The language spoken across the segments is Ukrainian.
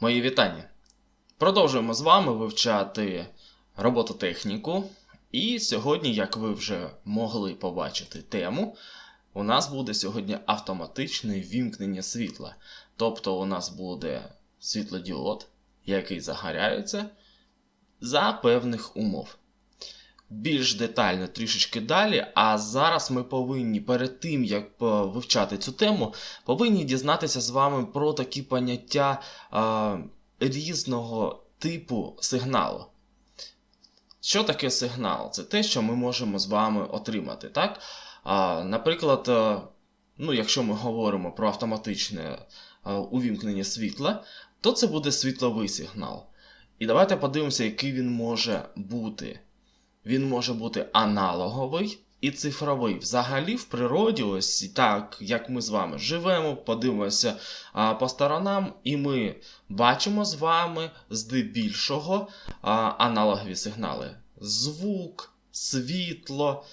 Мої вітання. Продовжуємо з вами вивчати робототехніку. І сьогодні, як ви вже могли побачити тему, у нас буде сьогодні автоматичне вімкнення світла. Тобто у нас буде світлодіод, який загоряється за певних умов. Більш детально трішечки далі, а зараз ми повинні перед тим, як е, вивчати цю тему, повинні дізнатися з вами про такі поняття а, різного типу сигналу. Що таке сигнал? Це те, що ми можемо з вами отримати. Так? А, наприклад, е, ну, якщо ми говоримо про автоматичне е, увімкнення світла, то це буде світловий сигнал. І давайте подивимося, який він може бути. Він може бути аналоговий і цифровий. Взагалі, в природі, ось так, як ми з вами живемо, подивимося а, по сторонам, і ми бачимо з вами здебільшого а, аналогові сигнали: звук, світло.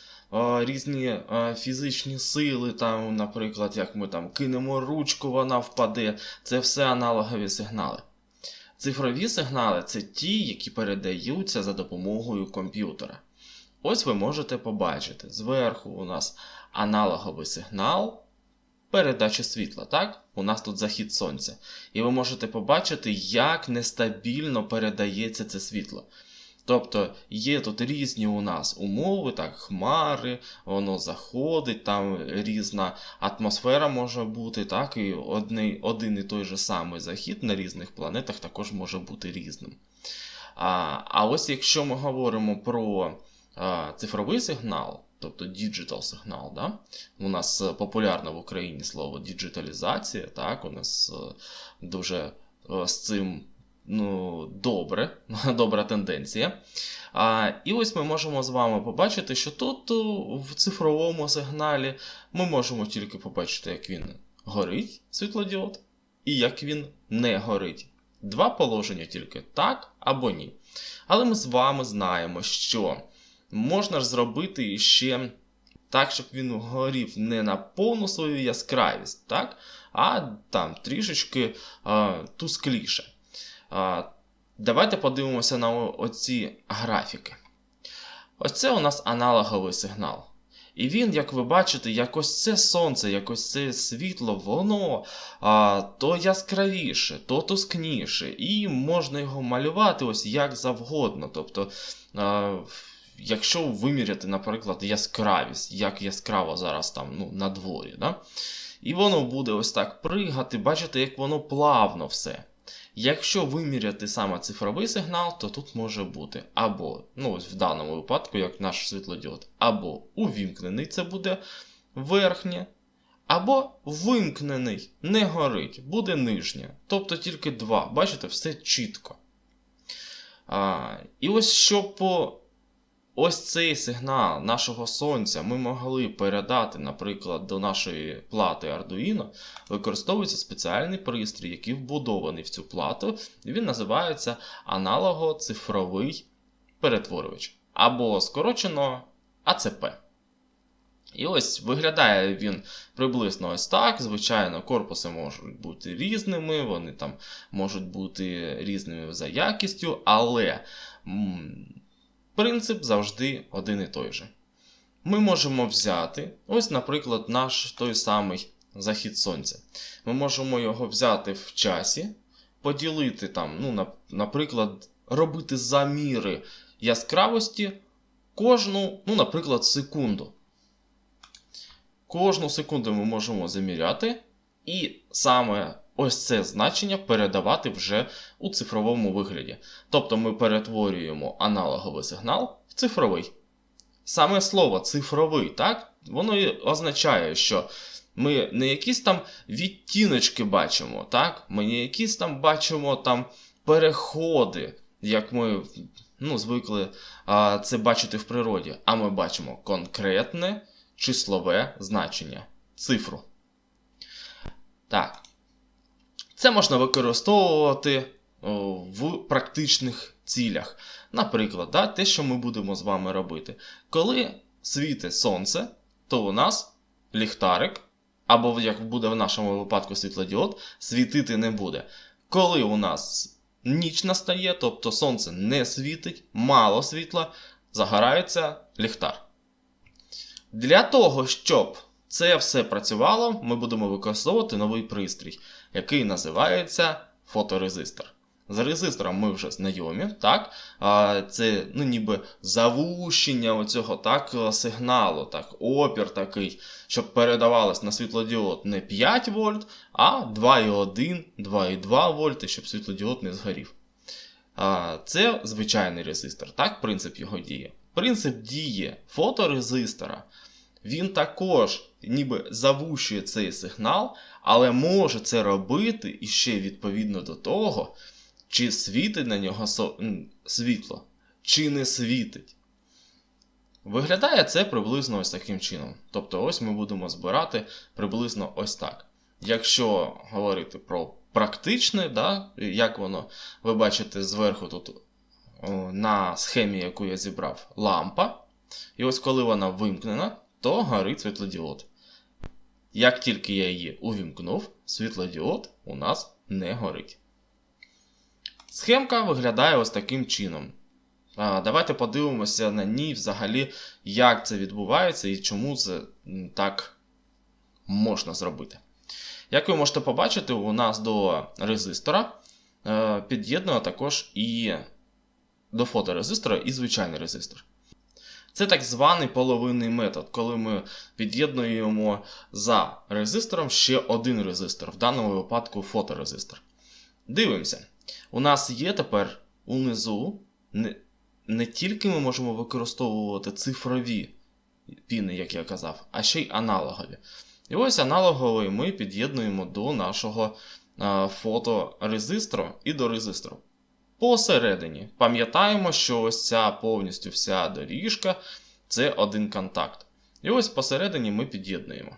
Різні фізичні сили, там, наприклад, як ми там кинемо ручку, вона впаде. Це все аналогові сигнали. Цифрові сигнали це ті, які передаються за допомогою комп'ютера. Ось ви можете побачити, зверху у нас аналоговий сигнал передачі світла. так? У нас тут захід сонця. І ви можете побачити, як нестабільно передається це світло. Тобто є тут різні у нас умови, так, хмари, воно заходить, там різна атмосфера може бути, так, і одний, один і той же самий захід на різних планетах також може бути різним. А, а ось якщо ми говоримо про а, цифровий сигнал, тобто digital сигнал, да? у нас е, популярно в Україні слово діджиталізація, так, у нас е, дуже е, з цим ну, добре, добра тенденція. А, І ось ми можемо з вами побачити, що тут в цифровому сигналі ми можемо тільки побачити, як він горить, світлодіод, і як він не горить. Два положення тільки так або ні. Але ми з вами знаємо, що можна ж зробити ще так, щоб він горів не на повну свою яскравість, так? а там трішечки а, тускліше. Давайте подивимося на оці графіки. Ось це у нас аналоговий сигнал. І він, як ви бачите, якось це сонце, якось це світло, воно а, то яскравіше, то тускніше, і можна його малювати ось як завгодно. Тобто, а, якщо виміряти, наприклад, яскравість, як яскраво зараз там ну, на дворі, да? і воно буде ось так пригати, бачите, як воно плавно все. Якщо виміряти саме цифровий сигнал, то тут може бути або, ну в даному випадку, як наш світлодіод, або увімкнений це буде верхнє, або вимкнений, не горить, буде нижнє. Тобто тільки два. Бачите, все чітко. А, І ось щоб Ось цей сигнал нашого сонця ми могли передати, наприклад, до нашої плати Arduino, використовується спеціальний пристрій, який вбудований в цю плату, він називається аналого-цифровий перетворювач або скорочено АЦП. І ось виглядає він приблизно ось так. Звичайно, корпуси можуть бути різними, вони там можуть бути різними за якістю, але. Принцип завжди один і той же. Ми можемо взяти, ось, наприклад, наш той самий захід сонця. Ми можемо його взяти в часі, поділити там, ну, наприклад, робити заміри яскравості кожну, ну, наприклад, секунду. Кожну секунду ми можемо заміряти, і саме ось це значення передавати вже у цифровому вигляді. Тобто ми перетворюємо аналоговий сигнал в цифровий. Саме слово цифровий, так? Воно і означає, що ми не якісь там відтіночки бачимо, так? ми не якісь там бачимо там переходи, як ми ну, звикли а, це бачити в природі, а ми бачимо конкретне числове значення, цифру. Так. Це можна використовувати в практичних цілях. Наприклад, да, те, що ми будемо з вами робити. Коли світить сонце, то у нас ліхтарик, або, як буде в нашому випадку світлодіод, світити не буде. коли у нас ніч настає, тобто сонце не світить, мало світла, загорається ліхтар. Для того, щоб це все працювало, ми будемо використовувати новий пристрій, який називається фоторезистор. З резистором ми вже знайомі, так? Це ну, ніби завущення оцього так, сигналу, так, опір такий, щоб передавалось на світлодіод не 5 вольт, а 2,1, 2,2 вольти, щоб світлодіод не згорів. Це звичайний резистор, так, принцип його дії. Принцип дії фоторезистора, він також ніби завущує цей сигнал, але може це робити іще відповідно до того, чи світить на нього світло, чи не світить. Виглядає це приблизно ось таким чином. Тобто, ось ми будемо збирати приблизно ось так. Якщо говорити про практичне, да, як воно, ви бачите зверху тут на схемі, яку я зібрав, лампа. І ось коли вона вимкнена, то горить світлодіод. Як тільки я її увімкнув, світлодіод у нас не горить. Схемка виглядає ось таким чином. А, Давайте подивимося на ній взагалі, як це відбувається і чому це так можна зробити. Як ви можете побачити, у нас до резистора е, під'єднано також і до фоторезистора і звичайний резистор. Це так званий половинний метод, коли ми під'єднуємо за резистором ще один резистор, в даному випадку фоторезистор. Дивимося. У нас є тепер унизу не, не тільки ми можемо використовувати цифрові піни, як я казав, а ще й аналогові. І ось аналоговий ми під'єднуємо до нашого фоторезистору і до резистору. Посередині пам'ятаємо, що ось ця повністю вся доріжка це один контакт. І ось посередині ми під'єднуємо.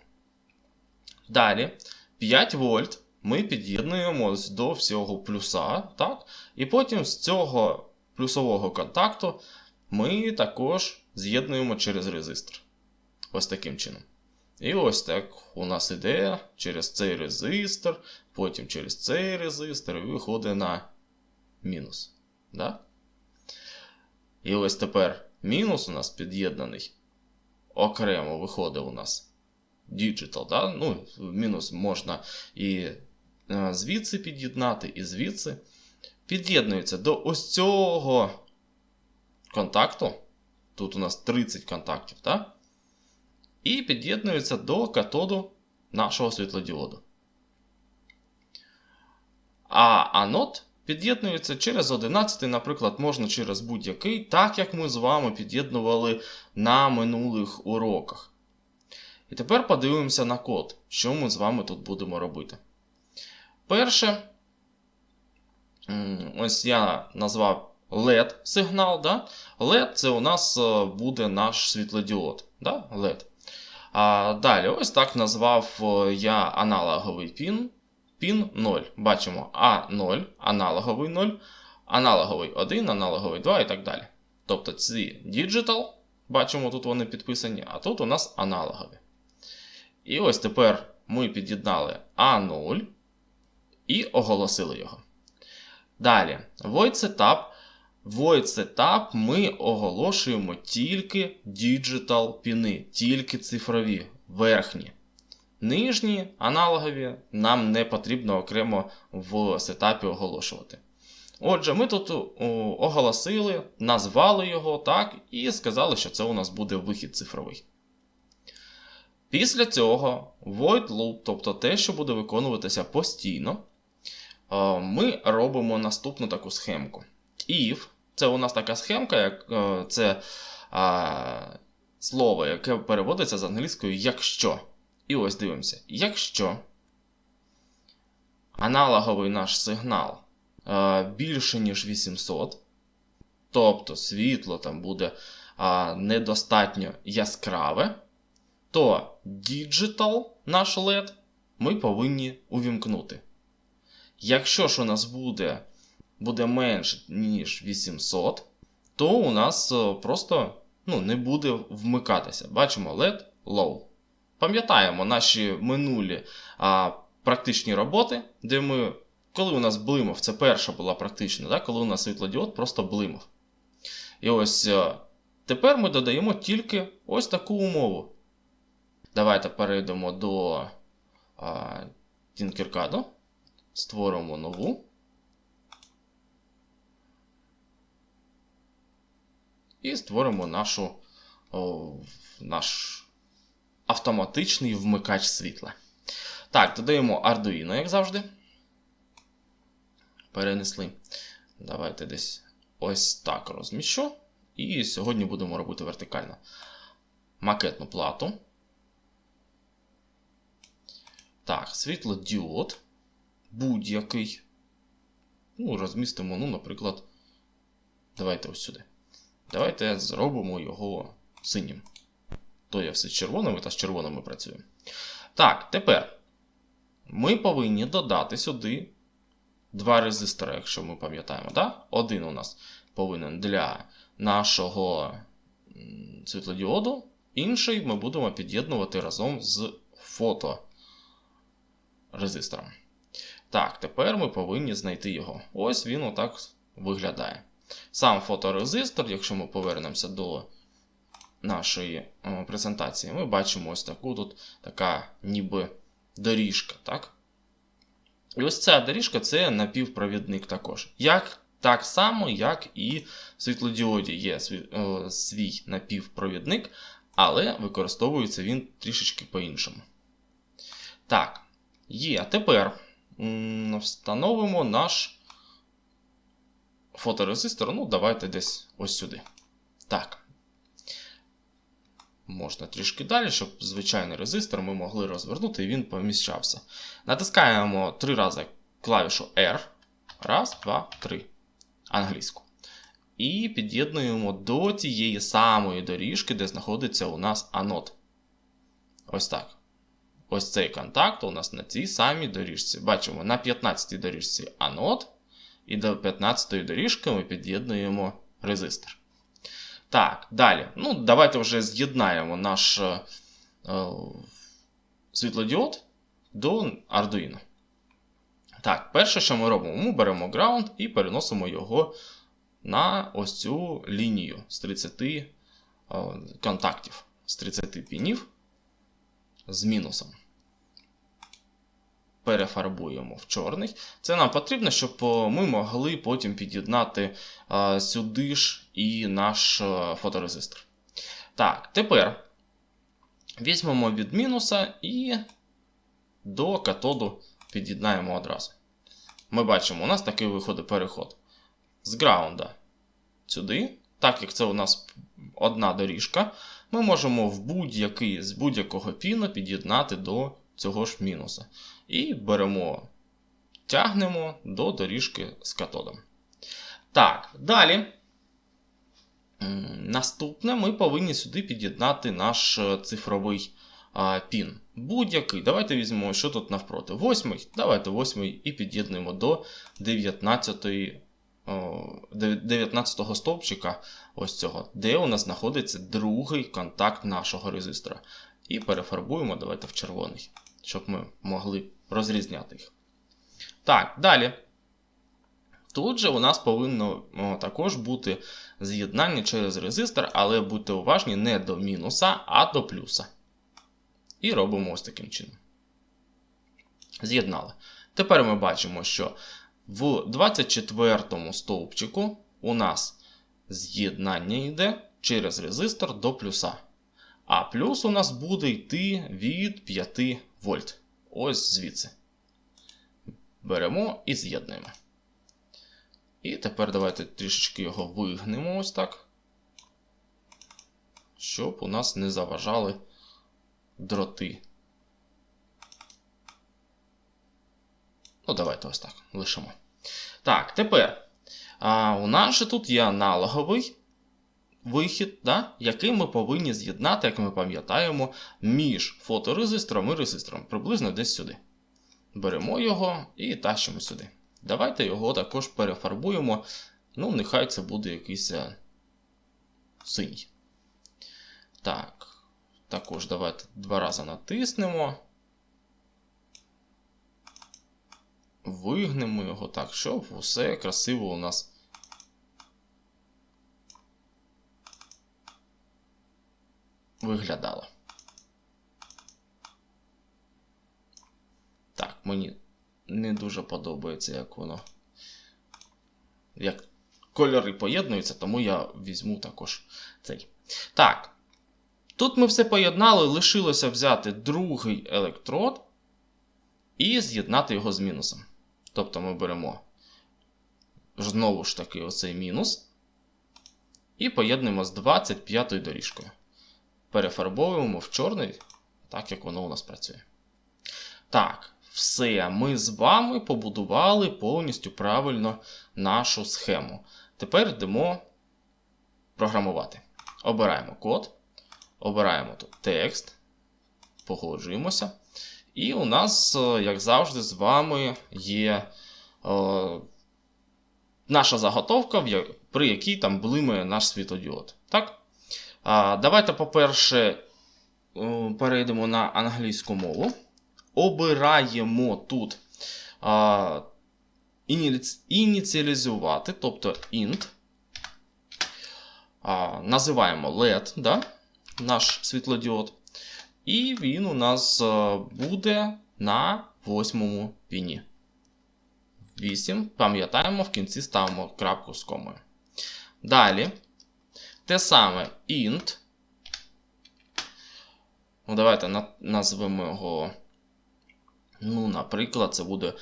Далі 5 вольт ми під'єднуємо до всього плюса. так? І потім з цього плюсового контакту ми також з'єднуємо через резистор. Ось таким чином. І ось так у нас іде через цей резистор, потім через цей резистор і виходить на мінус. Да? І ось тепер мінус у нас під'єднаний. Окремо виходить у нас Digital. Да? Ну, Мінус можна і Е, звідси під'єднати і звідси. Під'єднується до ось цього контакту. Тут у нас 30 контактів, так? І під'єднується до катоду нашого світлодіоду. А анод під'єднується через 11, наприклад, можна через будь-який, так як ми з вами під'єднували на минулих уроках. І тепер подивимося на код, що ми з вами тут будемо робити. Перше, ось я назвав LED сигнал. Да? LED це у нас е, буде наш світлодіод. Да? LED. А Далі, ось так назвав е, я аналоговий пін. Пін 0. Бачимо А0, аналоговий 0, аналоговий 1, аналоговий 2 і так далі. Тобто ці Digital, бачимо, тут вони підписані, а тут у нас аналогові. І ось тепер ми під'єднали А0 і оголосили його. Далі, void setup. Void setup ми оголошуємо тільки digital піни, тільки цифрові, верхні. Нижні аналогові нам не потрібно окремо в сетапі оголошувати. Отже, ми тут оголосили, назвали його так, і сказали, що це у нас буде вихід цифровий. Після цього void loop, тобто те, що буде виконуватися постійно, ми робимо наступну таку схемку. If це у нас така схемка, як е, це слово, яке переводиться з англійською якщо. І ось дивимося. Якщо аналоговий наш сигнал а, більше, ніж 800, тобто світло там буде а, недостатньо яскраве, то Digital наш LED ми повинні увімкнути. Якщо ж у нас буде буде менше, ніж 800, то у нас е, просто ну, не буде вмикатися. Бачимо LED low. Пам'ятаємо наші минулі а, практичні роботи, де ми коли у нас блимав, це перша була практично, да? коли у нас світлодіод просто блимав. І ось е, тепер ми додаємо тільки ось таку умову. Давайте перейдемо до а, Tinkercad, створимо нову. І створимо нашу, о, наш автоматичний вмикач світла. Так, додаємо Arduino, як завжди. Перенесли. Давайте десь ось так розміщу. І сьогодні будемо робити вертикально. Макетну плату. Так, світлодіод. Будь-який. Ну, розмістимо, ну, наприклад, давайте ось сюди. Давайте зробимо його синім. То я все з червоними та з червоними працюю. Так, тепер ми повинні додати сюди два резистори, якщо ми пам'ятаємо. Да? Один у нас повинен для нашого світлодіоду, інший ми будемо під'єднувати разом з фоторезистором. Так, тепер ми повинні знайти його. Ось він отак виглядає. Сам фоторезистор, якщо ми повернемося до нашої презентації, ми бачимо ось таку тут така ніби доріжка. так? І ось ця доріжка це напівпровідник також. Як так само, як і в світлодіоді є свій, напівпровідник, але використовується він трішечки по-іншому. Так, є. Тепер встановимо наш фоторезистор. Ну, давайте десь ось сюди. Так. Можна трішки далі, щоб звичайний резистор ми могли розвернути і він поміщався. Натискаємо три рази клавішу R. Раз, два, три. Англійську. І під'єднуємо до тієї самої доріжки, де знаходиться у нас анод. Ось так. Ось цей контакт у нас на цій самій доріжці. Бачимо, на 15-й доріжці анод. І до 15-ї доріжки ми під'єднуємо резистор. Так, далі. Ну, Давайте вже з'єднаємо наш е, е, світлодіод до Arduino. Так, перше, що ми робимо, ми беремо ground і переносимо його на ось цю лінію з 30 е, контактів, з 30 пінів з мінусом. Перефарбуємо в чорний. Це нам потрібно, щоб ми могли потім під'єднати а, сюди ж і наш а, фоторезистор. Так, тепер візьмемо від мінуса і до катоду під'єднаємо одразу. Ми бачимо, у нас такий виходить переход з граунда сюди. Так як це у нас одна доріжка, ми можемо в будь-який з будь-якого піну під'єднати до цього ж мінуса. І беремо, тягнемо до доріжки з катодом. Так, далі. Наступне ми повинні сюди під'єднати наш е, цифровий а, пін. Будь-який. Давайте візьмемо, що тут навпроти. Восьмий. Давайте восьмий і під'єднуємо до 19 19 стовпчика, ось цього, де у нас знаходиться другий контакт нашого резистора. І перефарбуємо, давайте в червоний, щоб ми могли розрізняти їх. Так, далі. Тут же у нас повинно також бути з'єднання через резистор, але будьте уважні не до мінуса, а до плюса. І робимо ось таким чином. З'єднали. Тепер ми бачимо, що в 24 стовпчику у нас з'єднання йде через резистор до плюса. А плюс у нас буде йти від 5 вольт. Ось звідси. Беремо і з'єднуємо. І тепер давайте трішечки його вигнемо ось так. Щоб у нас не заважали дроти. Ну, давайте ось так лишимо. Так, тепер. А, У нас же тут є аналоговий вихід, да, який ми повинні з'єднати, як ми пам'ятаємо, між фоторезистором і резистором. Приблизно десь сюди. Беремо його і тащимо сюди. Давайте його також перефарбуємо. Ну, нехай це буде якийсь е, синій. Так. Також давайте два рази натиснемо. вигнемо його так, щоб усе красиво у нас. Виглядало. Так, мені не дуже подобається, як воно. Як кольори поєднуються, тому я візьму також цей. Так. Тут ми все поєднали, лишилося взяти другий електрод і з'єднати його з мінусом. Тобто ми беремо знову ж таки оцей мінус. І поєднуємо з 25 доріжкою. Перефарбовуємо в чорний, так як воно у нас працює. Так, все, ми з вами побудували повністю правильно нашу схему. Тепер йдемо програмувати. Обираємо код, обираємо тут текст, погоджуємося. І у нас, е, як завжди, з вами є е, наша заготовка, при якій там блимає наш світодіод. Так? Давайте, по-перше, е, перейдемо на англійську мову. Обираємо тут а, ініціалізувати, тобто int. А, Називаємо LED, да? наш світлодіод. І він у нас буде на восьмому піні. 8. Пам'ятаємо, в кінці ставимо крапку з комою. Далі. Те саме int. Ну, Давайте назвемо його. Ну, наприклад, це буде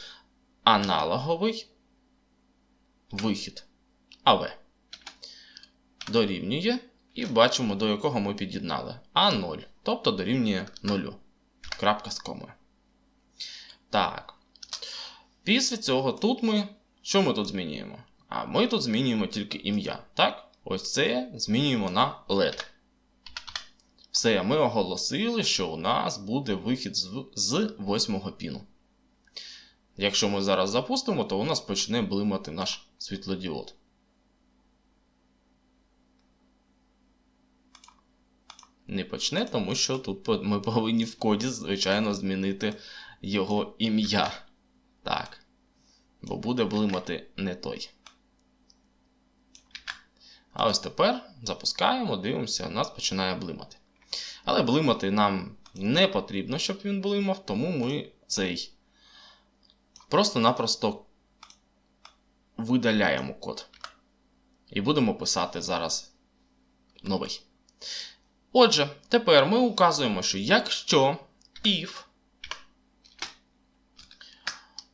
аналоговий вихід АВ. Дорівнює. І бачимо, до якого ми під'єднали. А0. Тобто дорівнює 0. Крапка з комою. Так. Після цього тут ми. Що ми тут змінюємо? А ми тут змінюємо тільки ім'я. Так? Ось це змінюємо на LED. Все, ми оголосили, що у нас буде вихід з 8 піну. Якщо ми зараз запустимо, то у нас почне блимати наш світлодіод. Не почне, тому що тут ми повинні в коді, звичайно, змінити його ім'я. Так. Бо буде блимати не той. А ось тепер запускаємо, дивимося, нас починає блимати. Але блимати нам не потрібно, щоб він блимав, тому ми цей просто-напросто видаляємо код. І будемо писати зараз новий. Отже, тепер ми указуємо, що якщо if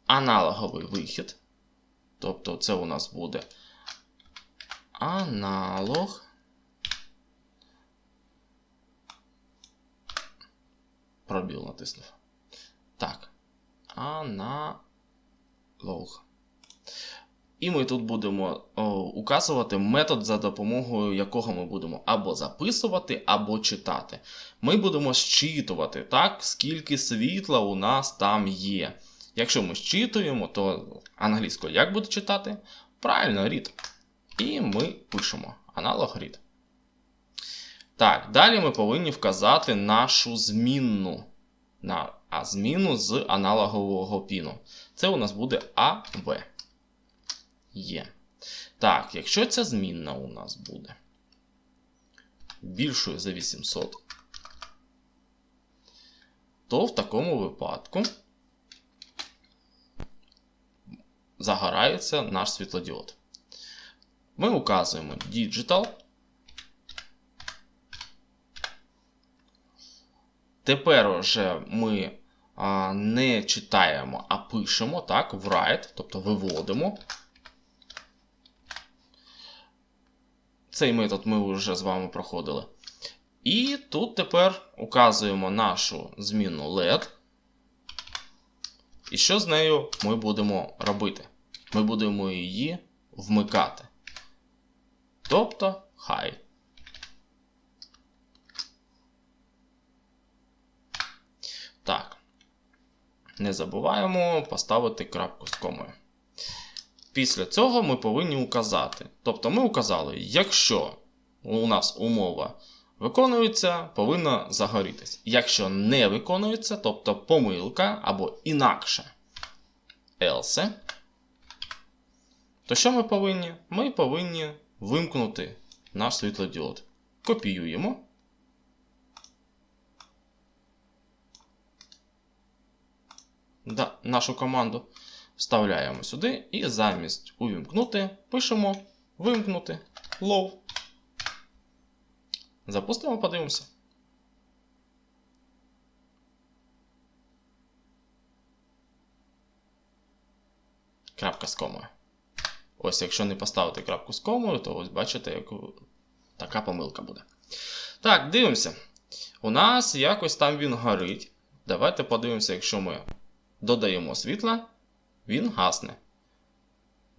аналоговий вихід, тобто це у нас буде аналог пробіл натиснув. Так. Аналог. І ми тут будемо о, указувати метод, за допомогою якого ми будемо або записувати, або читати. Ми будемо зчитувати, так, скільки світла у нас там є. Якщо ми зчитуємо, то англійською як буде читати? Правильно, read. І ми пишемо аналог read. Так, далі ми повинні вказати нашу змінну. На, А зміну з аналогового піну. Це у нас буде АВ. Є. Так, якщо ця змінна у нас буде більшою за 800, то в такому випадку загорається наш світлодіод. Ми указуємо Digital. Тепер вже ми а, не читаємо, а пишемо так, write, тобто виводимо. Цей метод ми вже з вами проходили. І тут тепер указуємо нашу зміну LED. І що з нею ми будемо робити? Ми будемо її вмикати. Тобто high. Так. Не забуваємо поставити крапку з комою. Після цього ми повинні указати. Тобто ми указали, якщо у нас умова виконується, повинна загорітись. Якщо не виконується, тобто помилка або інакше, else, то що ми повинні? Ми повинні вимкнути наш світлодіод. Копіюємо. Нашу команду вставляємо сюди і замість увімкнути пишемо вимкнути low. Запустимо, подивимося. Крапка з комою. Ось, якщо не поставити крапку з комою, то ось бачите, як така помилка буде. Так, дивимося. У нас якось там він горить. Давайте подивимося, якщо ми додаємо світла, він гасне.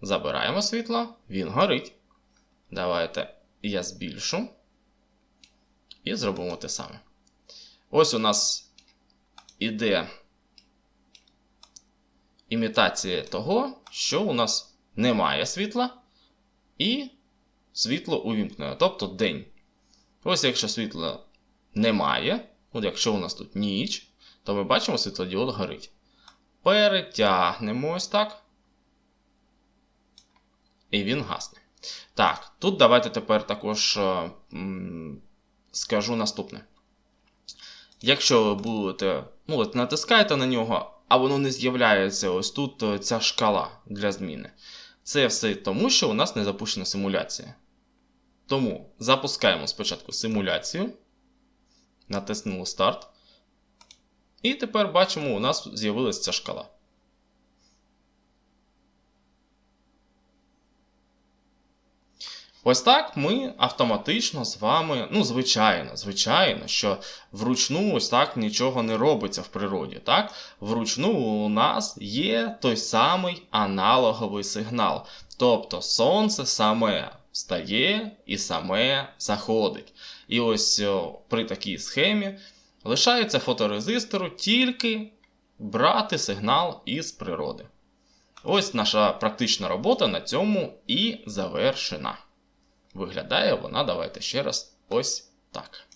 Забираємо світло, він горить. Давайте я збільшу. І зробимо те саме. Ось у нас іде імітація того, що у нас немає світла, і світло увімкнено, тобто день. Ось якщо світла немає, от якщо у нас тут ніч, то ми бачимо, світлодіод горить. Перетягнемо ось так. І він гасне. Так, тут давайте тепер також е, м, скажу наступне. Якщо ви будете, ну, от натискаєте на нього, а воно не з'являється ось тут е, ця шкала для зміни. Це все тому, що у нас не запущена симуляція. Тому запускаємо спочатку симуляцію. Натиснули старт. І тепер бачимо, у нас з'явилася ця шкала. Ось так ми автоматично з вами, ну, звичайно, звичайно, що вручну ось так нічого не робиться в природі. так? Вручну у нас є той самий аналоговий сигнал. Тобто сонце саме встає і саме заходить. І ось при такій схемі лишається фоторезистору тільки брати сигнал із природи. Ось наша практична робота на цьому і завершена. Виглядає вона, давайте ще раз, ось так.